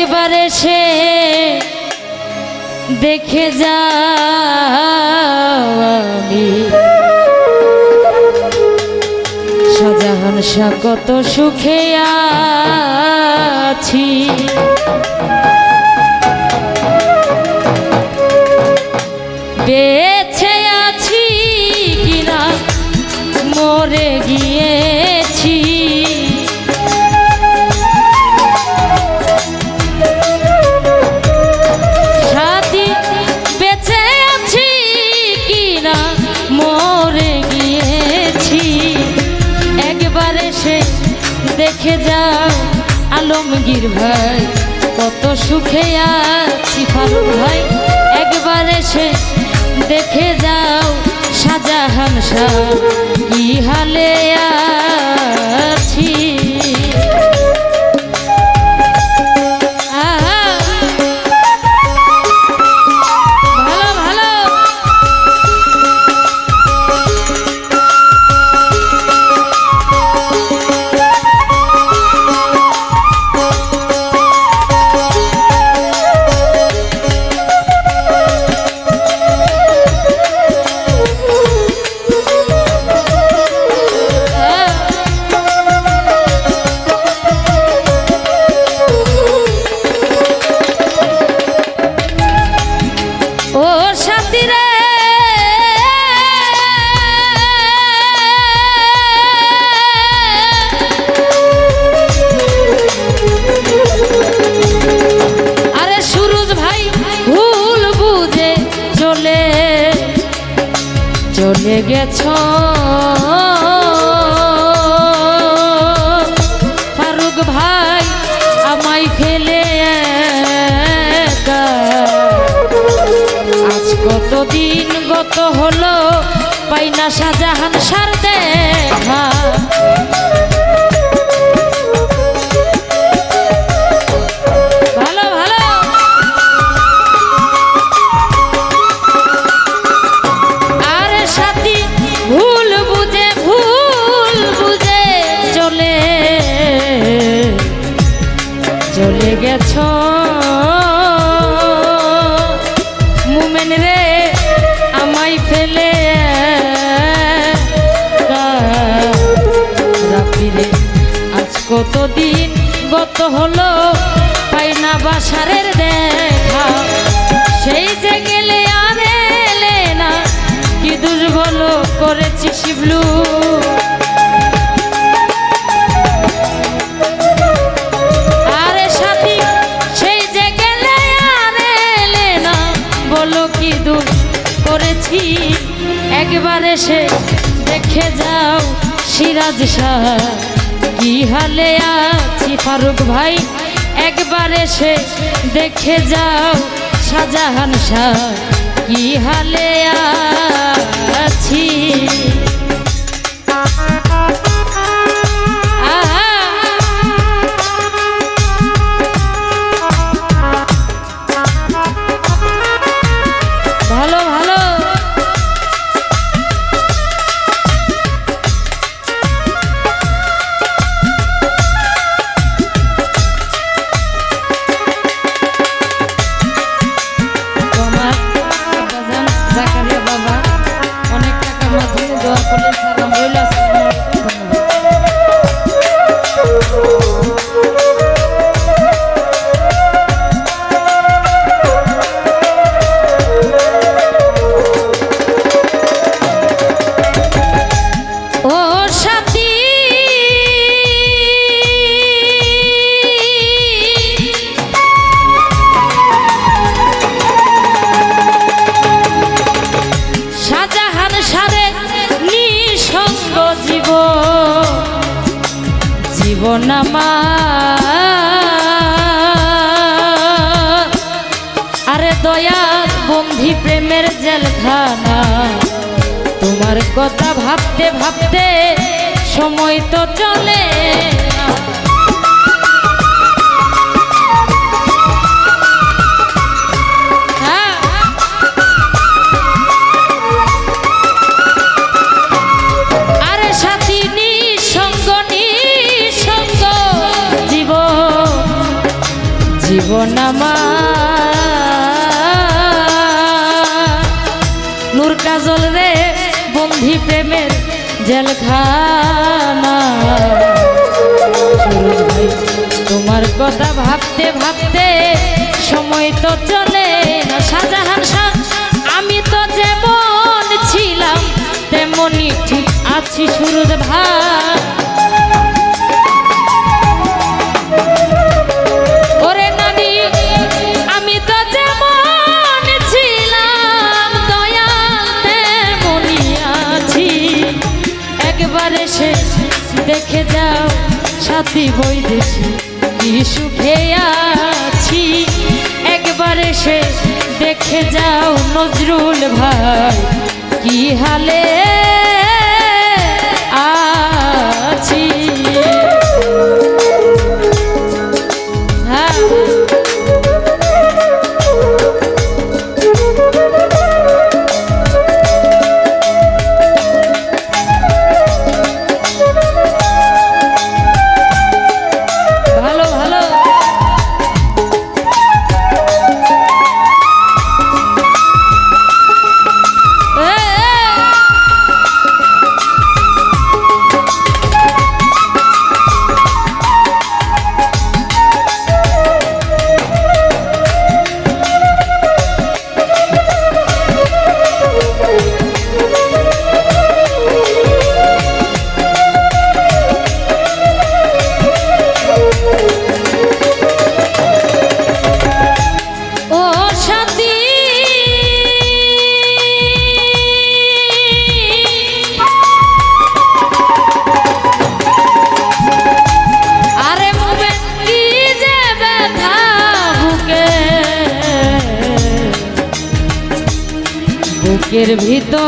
একবার সে দেখে যা সাজাহান শাহ কত সুখে আছি। দেখে যাও, আলমগীর ভাই। কত সুখে আছি ফারুক ভাই। একবার এসে দেখে যাও সাজাহান শাহ। কি হালে আছি? চলে গেছ ফারুক ভাই আমাই ফেলে আজ কতদিন গত হলো? কতদিন গত হলো পাই না বাসারের দেখা? সেই যে গেলে আর এলে না, কি দুর্বল করেছি শিবলু? আরে সাথী, সেই আর না, বলো করেছি? একবার এসে দেখে যাও সিরাজ শাহ। কি হালে আছি ফারুক ভাই একবার এসে দেখে যাও শাহজাহান শাহ। কি হালে আছি। জীবন আরে দয়া বন্ধি প্রেমের জেলখানা তোমার কথা ভাবতে ভাবতে সময় তো চলে না। জীবন আমার নূর কাজল রে বন্ধি প্রেমের জেলখানা। তোমার কথা ভাবতে ভাবতে সময় তো চলে না শাহজাহান শাহ। আমি তো যেমন ছিলাম, তেমনই ঠিক আছি সুরজ ভাই। সাথী বই দেখি কি সুখে আছি? একবারে এসে দেখে যাও নজরুল ভাই। বুকের ভিতর।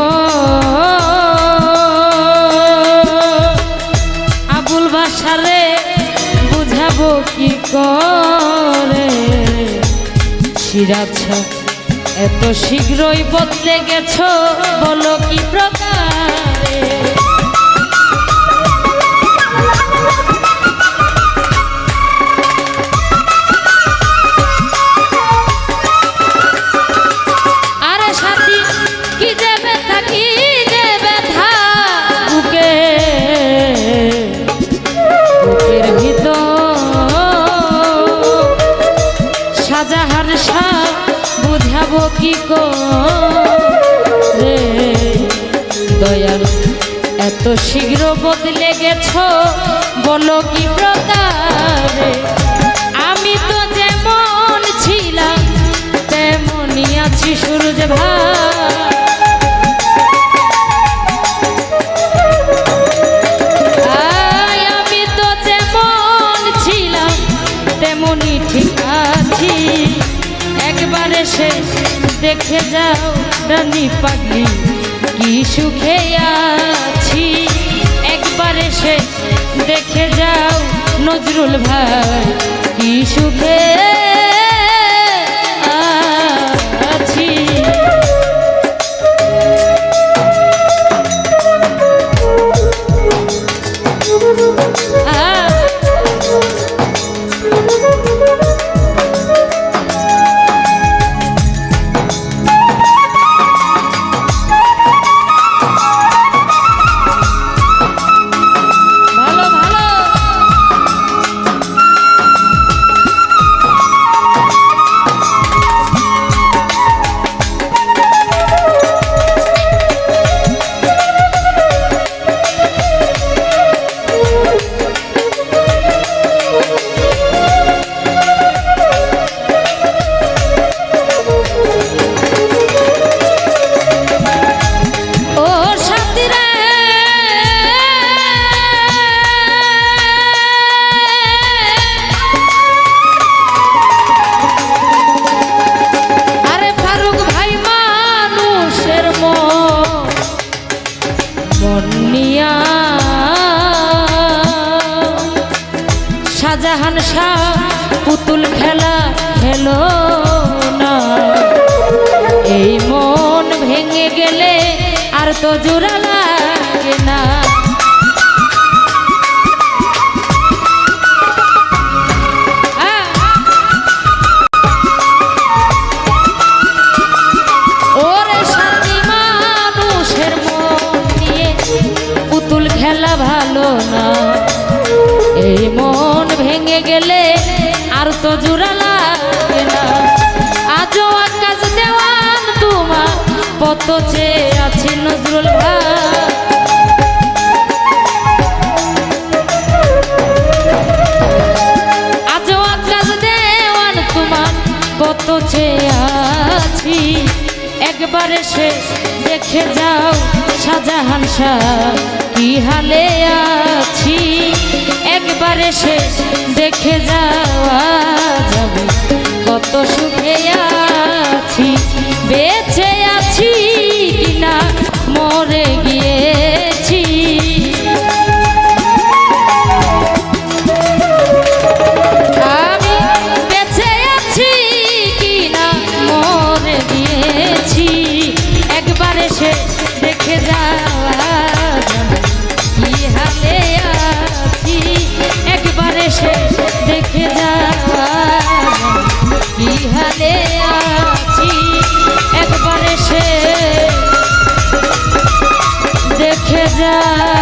আবুল বাসারে বুঝাবো কি করে? সিরাজ, এত শীঘ্রই বদলে গেছ, বলো কি প্রকারে? বুঝাবো কি রে দয়াল, এত শীঘ্র বদলে গেছ, বলো কি প্রকারে? আমি তো যেমন ছিলাম, তেমনই আছি সূর্য ভাই যাও রানী পাগলি কি সুখে আছি। একবার এসে দেখে যাও নজরুল ভাই কি সুখে শাহ পুতুল খেলা খেলো না। এই মন ভেঙে গেলে আর তো জোড়া কত চেয়ে আছি নজরুল ভাই। আজও আকাশ দেওয়ান তোমার দেখে যাও শাহজাহান শাহ, কি হালে আছি। একবার এসে দেখে যাওয়া যাবে কত সুখে দেখে